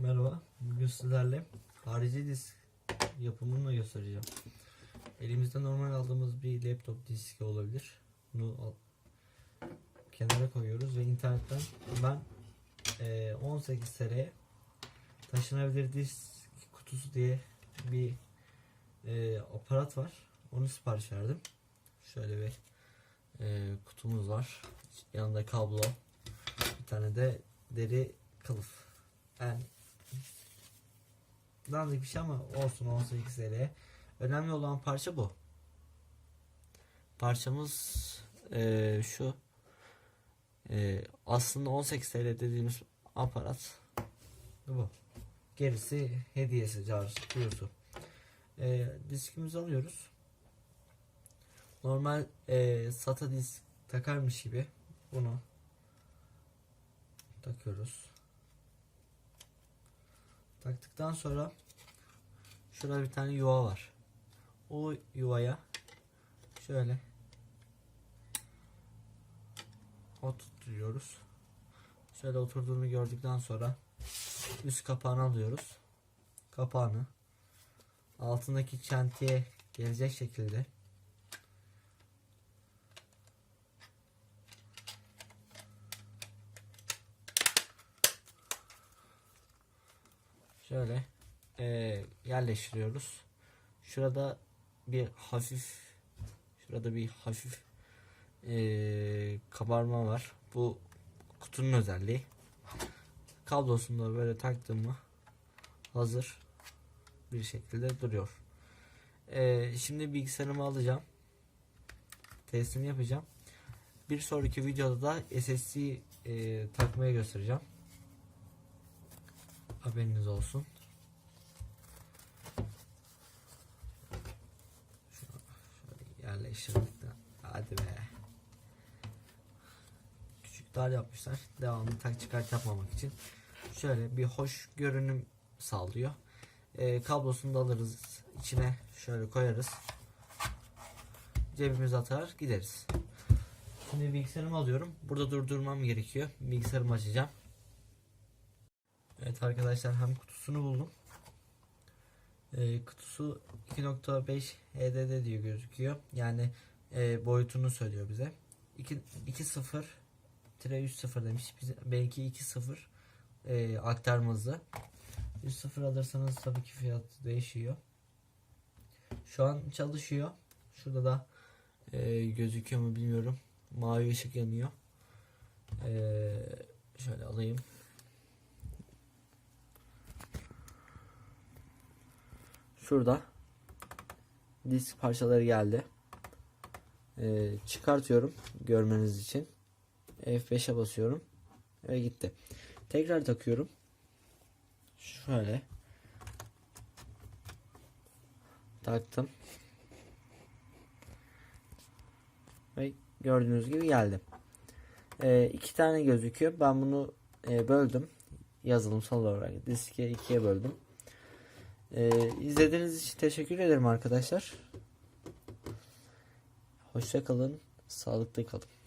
Merhaba. Bugün sizlerle harici disk yapımını göstereceğim. Elimizde normal aldığımız bir laptop diski olabilir. Bunu kenara koyuyoruz ve internetten ben eee, 18 TL'ye taşınabilir disk kutusu diye bir eee, aparat var. Onu sipariş verdim. Şöyle bir eee, kutumuz var. Yanında kablo. Bir tane de deri kılıf. Yani dandik bir şey ama olsun 18 TL. Önemli olan parça bu. Parçamız eee, şu. Eee, aslında 18 TL dediğimiz aparat bu. Gerisi hediyesi, carısı, duyusu. Eee diskimizi alıyoruz. Normal eee SATA disk takarmış gibi bunu takıyoruz. Taktıktan sonra şurada bir tane yuva var. O yuvaya şöyle oturtuyoruz. Şöyle oturduğunu gördükten sonra üst kapağını alıyoruz. Kapağını altındaki çentiye gelecek şekilde şöyle eee, yerleştiriyoruz. Şurada bir hafif şurada bir hafif eee, kabarma var. Bu kutunun özelliği. Kablosunu da böyle taktım mı hazır bir şekilde duruyor. Eee, şimdi bilgisayarımı alacağım. Testini yapacağım. Bir sonraki videoda da SSD eee, takmaya göstereceğim. Haberiniz olsun. Şunu şöyle yerleştirdik de. Hadi be. Küçük dar yapmışlar. Devamlı tak çıkart yapmamak için. Şöyle bir hoş görünüm sağlıyor. Ee, kablosunu da alırız. içine şöyle koyarız. Cebimize atar gideriz. Şimdi bilgisayarımı alıyorum. Burada durdurmam gerekiyor. Bilgisayarımı açacağım. Evet arkadaşlar hem kutusunu buldum. Ee, kutusu 2.5 HDD diyor gözüküyor. Yani e, boyutunu söylüyor bize. 2 2.0 3.0 demiş. Bize, belki 2.0 e, aktarma hızı. 3.0 alırsanız tabii ki fiyat değişiyor. Şu an çalışıyor. Şurada da e, gözüküyor mu bilmiyorum. Mavi ışık yanıyor. E, şöyle alayım. Şurada disk parçaları geldi. Ee, çıkartıyorum görmeniz için. F5'e basıyorum ve gitti. Tekrar takıyorum. Şöyle. Taktım. Ve gördüğünüz gibi geldi. Ee, iki tane gözüküyor. Ben bunu e, böldüm. Yazılımsal olarak diske ikiye böldüm. Ee, izlediğiniz için teşekkür ederim arkadaşlar. Hoşça kalın, sağlıklı kalın.